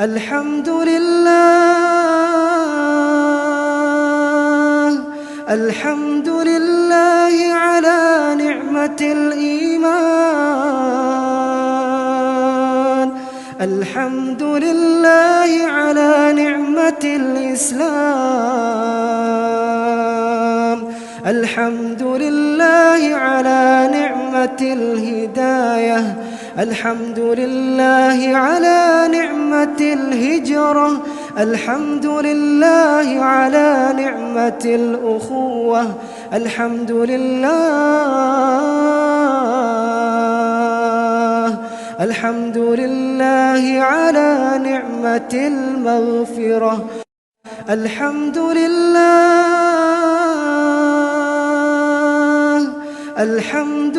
الحمد لله الحمد لله على نعمة الإيمان. الحمد لله على نعمة الإسلام. الحمد لله على نعمة الهداية. الحمد لله على نعمة الهجرة. الحمد لله على نعمة الأخوة. الحمد لله الحمد لله على نعمة المغفرة. الحمد لله الحمد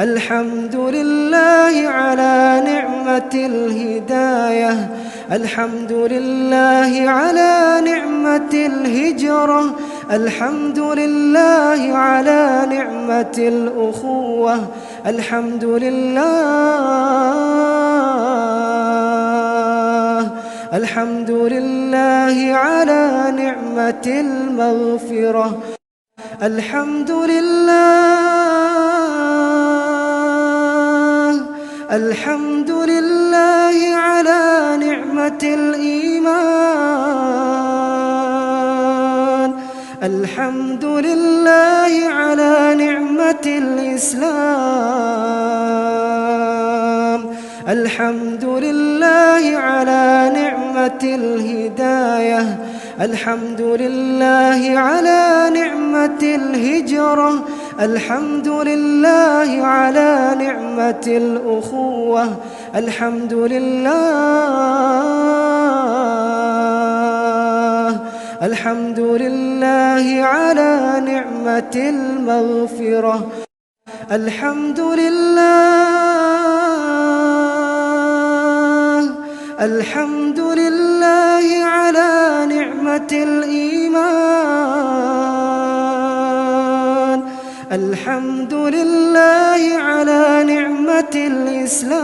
الحمد لله على نعمة الهداية. الحمد لله على نعمة الهجرة. الحمد لله على نعمة الأخوة. الحمد لله الحمد لله على نعمة المغفرة. الحمد لله الحمد لله على نعمة الإيمان. الحمد لله على نعمة الإسلام. الحمد لله على نعمة الهداية. الحمد لله على نعمة الهجرة. الحمد لله على نعمة الأخوة. الحمد لله الحمد لله على نعمة المغفرة. الحمد لله الحمد لله على نعمة الإيمان. الحمد لله على نعمة الإسلام.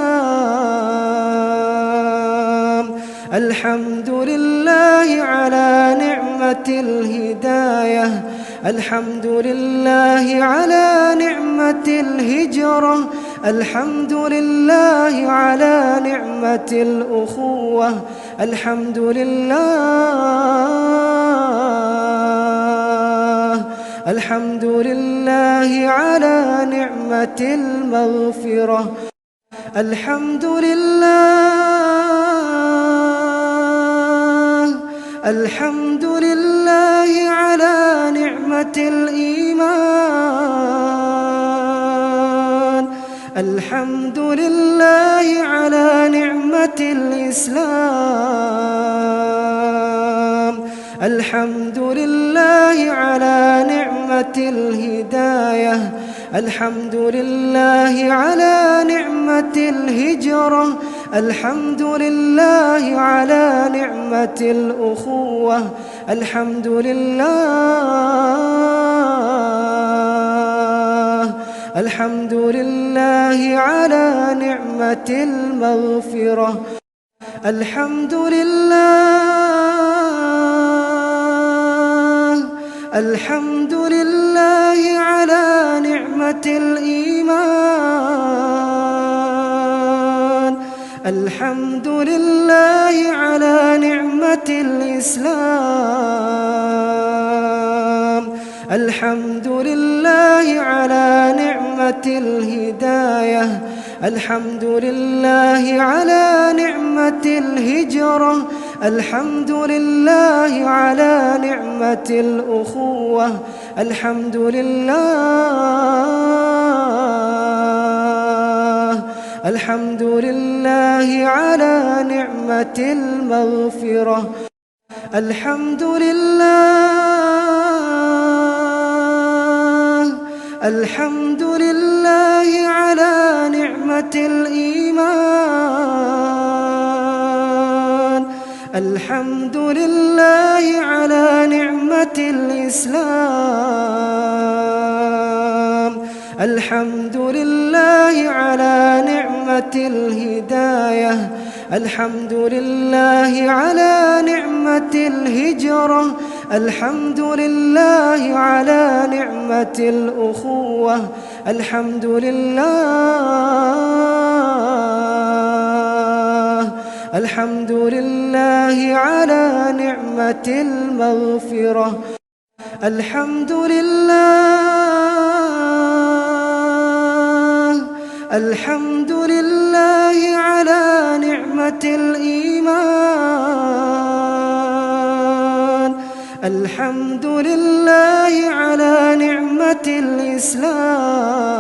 الحمد لله على نعمة الهداية. الحمد لله على نعمة الهجرة. الحمد لله على نعمة الأخوة. الحمد لله الحمد لله على نعمة المغفرة. الحمد لله الحمد لله على نعمة الإيمان. الحمد لله على نعمة الإسلام. الحمد لله على نعمة الهداية. الحمد لله على نعمة الهجرة. الحمد لله على نعمة الأخوة. الحمد لله. الحمد لله على نعمة المغفرة. الحمد لله الحمد لله على نعمة الإيمان. الحمد لله على نعمة الإسلام. الحمد لله على نعمة الهداية. الحمد لله على نعمة الهجرة. الحمد لله على نعمة الأخوة. الحمد لله الحمد لله على نعمة المغفرة. الحمد لله الحمد لله على الإيمان. الحمد لله على نعمة الإسلام. الحمد لله على نعمة الهداية. الحمد لله على نعمة الهجرة. الحمد لله على نعمة الأخوة. الحمد لله الحمد لله على نعمة المغفرة. الحمد لله الحمد لله على نعمة الإيمان. الحمد لله على نعمة الإسلام.